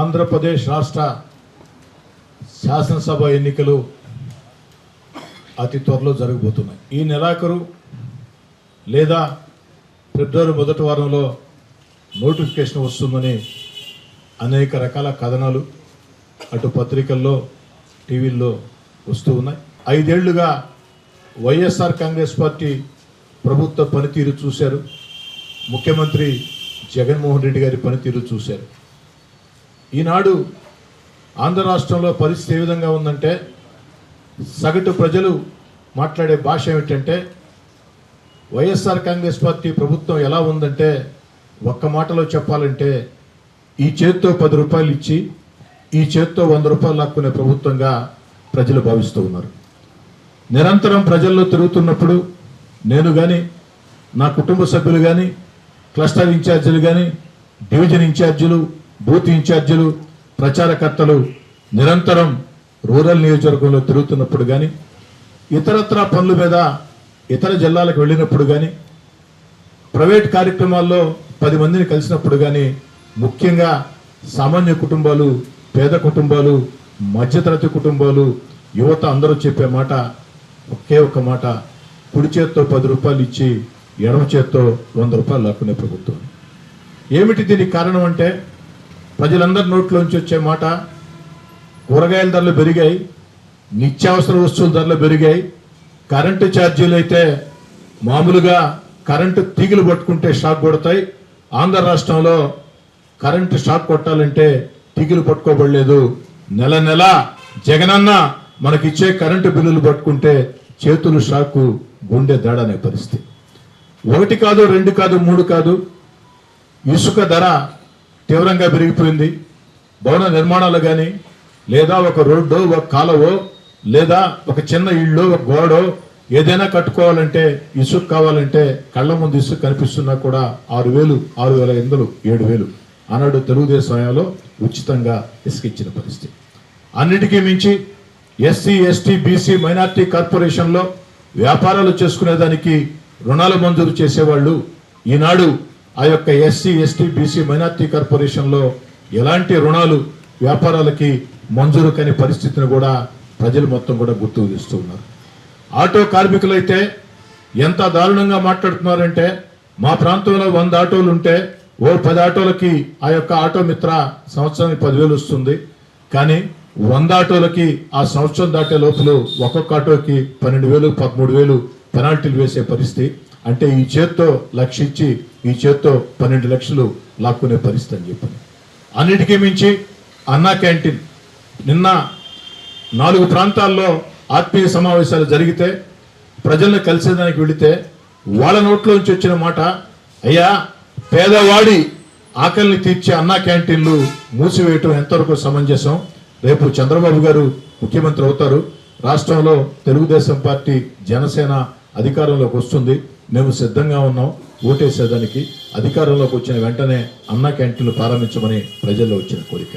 ఆంధ్రప్రదేశ్ రాష్ట్ర శాసనసభ ఎన్నికలు అతి త్వరలో జరగబోతున్నాయి. ఈ నెలాఖరు లేదా ఫిబ్రవరి మొదటి వారంలో నోటిఫికేషన్ వస్తుందని అనేక రకాల కథనాలు అటు పత్రికల్లో టీవీల్లో వస్తూ ఉన్నాయి. ఐదేళ్ళుగా వైఎస్ఆర్ కాంగ్రెస్ పార్టీ ప్రభుత్వ పనితీరు చూశారు. ముఖ్యమంత్రి జగన్మోహన్ రెడ్డి గారి పనితీరు చూశారు. ఈనాడు ఆంధ్ర రాష్ట్రంలో పరిస్థితి ఏ విధంగా ఉందంటే సగటు ప్రజలు మాట్లాడే భాష ఏమిటంటే వైఎస్ఆర్ కాంగ్రెస్ పార్టీ ప్రభుత్వం ఎలా ఉందంటే ఒక్క మాటలో చెప్పాలంటే ఈ చేత్తో పది రూపాయలు ఇచ్చి ఈ చేత్తో వంద రూపాయలు లాక్కునే ప్రభుత్వంగా ప్రజలు భావిస్తూ ఉన్నారు. నిరంతరం ప్రజల్లో తిరుగుతున్నప్పుడు నేను కానీ నా కుటుంబ సభ్యులు కానీ క్లస్టర్ ఇన్ఛార్జీలు కానీ డివిజన్ ఇన్ఛార్జీలు బూత్ ఇన్ఛార్జీలు ప్రచారకర్తలు నిరంతరం రూరల్ నియోజకవర్గంలో తిరుగుతున్నప్పుడు కానీ ఇతరత్ర పనుల మీద ఇతర జిల్లాలకు వెళ్ళినప్పుడు కానీ ప్రైవేట్ కార్యక్రమాల్లో పది మందిని కలిసినప్పుడు కానీ ముఖ్యంగా సామాన్య కుటుంబాలు పేద కుటుంబాలు మధ్యతరగతి కుటుంబాలు యువత అందరూ చెప్పే మాట ఒకే ఒక మాట కుడి చేత్తో పది రూపాయలు ఇచ్చి ఎడమ చేత్తో వంద రూపాయలు లాక్కునే ప్రభుత్వం. ఏమిటి దీనికి కారణం అంటే ప్రజలందరి నోట్లోంచి వచ్చే మాట కూరగాయల ధరలు పెరిగాయి నిత్యావసర వస్తువుల ధరలు పెరిగాయి కరెంటు ఛార్జీలు అయితే మామూలుగా కరెంటు తీగలు పట్టుకుంటే షాక్ కొడతాయి. ఆంధ్ర రాష్ట్రంలో కరెంటు షాక్ కొట్టాలంటే తీగలు పట్టుకోబడలేదు. నెల నెల జగనన్న మనకిచ్చే కరెంటు బిల్లులు పట్టుకుంటే చేతులు షాకు గుండె దాడనే పరిస్థితి. ఒకటి కాదు రెండు కాదు మూడు కాదు ఇసుక ధర తీవ్రంగా పెరిగిపోయింది. భవన నిర్మాణాలు కానీ లేదా ఒక రోడ్డు ఒక కాలువో లేదా ఒక చిన్న ఇళ్ళు ఒక గోడో ఏదైనా కట్టుకోవాలంటే ఇసుక కావాలంటే కళ్ళ ముందు ఇసుక కనిపిస్తున్నా కూడా ఆరు వేలు ఆరు వేల ఎనిమిదిలు ఏడు వేలు. ఆనాడు తెలుగుదేశం హయాంలో ఉచితంగా ఇసుక ఇచ్చిన పరిస్థితి. అన్నిటికీ మించి ఎస్సీ ఎస్టీ బీసీ మైనార్టీ కార్పొరేషన్లో వ్యాపారాలు చేసుకునేదానికి రుణాలు మంజూరు చేసేవాళ్ళు ఈనాడు ఆ యొక్క ఎస్సీ ఎస్టీ బీసీ మైనార్టీ కార్పొరేషన్లో ఎలాంటి రుణాలు వ్యాపారాలకి మంజూరు కాని పరిస్థితిని కూడా ప్రజలు మొత్తం కూడా గుర్తుకు తెస్తున్నారు ఆటో కార్మికులైతే ఎంత దారుణంగా మాట్లాడుతున్నారంటే మా ప్రాంతంలో వంద ఆటోలు ఉంటే ఓ పది ఆటోలకి ఆ యొక్క ఆటో మిత్ర సంవత్సరానికి పదివేలు వస్తుంది. కానీ వంద ఆటోలకి ఆ సంవత్సరం దాటే లోపల ఒక్కొక్క ఆటోకి పన్నెండు వేలు పదమూడు వేలు పెనాల్టీలు వేసే పరిస్థితి. అంటే ఈ చేత్తో లక్ష ఇచ్చి ఈ చేత్తో పన్నెండు లక్షలు లాక్కునే పరిస్థితి అని చెప్పాను. అన్నిటికీ మించి అన్నా క్యాంటీన్. నిన్న నాలుగు ప్రాంతాల్లో ఆత్మీయ సమావేశాలు జరిగితే ప్రజలను కలిసేదానికి వెళితే వాళ్ళ నోట్లోంచి వచ్చిన మాట అయ్యా పేదవాడి ఆకలిని తీర్చే అన్నా క్యాంటీన్లు మూసివేయటం ఎంతవరకు సమంజసం? రేపు చంద్రబాబు గారు ముఖ్యమంత్రి అవుతారు. రాష్ట్రంలో తెలుగుదేశం పార్టీ జనసేన అధికారంలోకి వస్తుంది. మేము సిద్ధంగా ఉన్నాం. ఓటేసేదానికి అధికారంలోకి వచ్చిన వెంటనే అన్నా క్యాంటీన్లు ప్రారంభించమని ప్రజల్లో వచ్చిన కోరిక.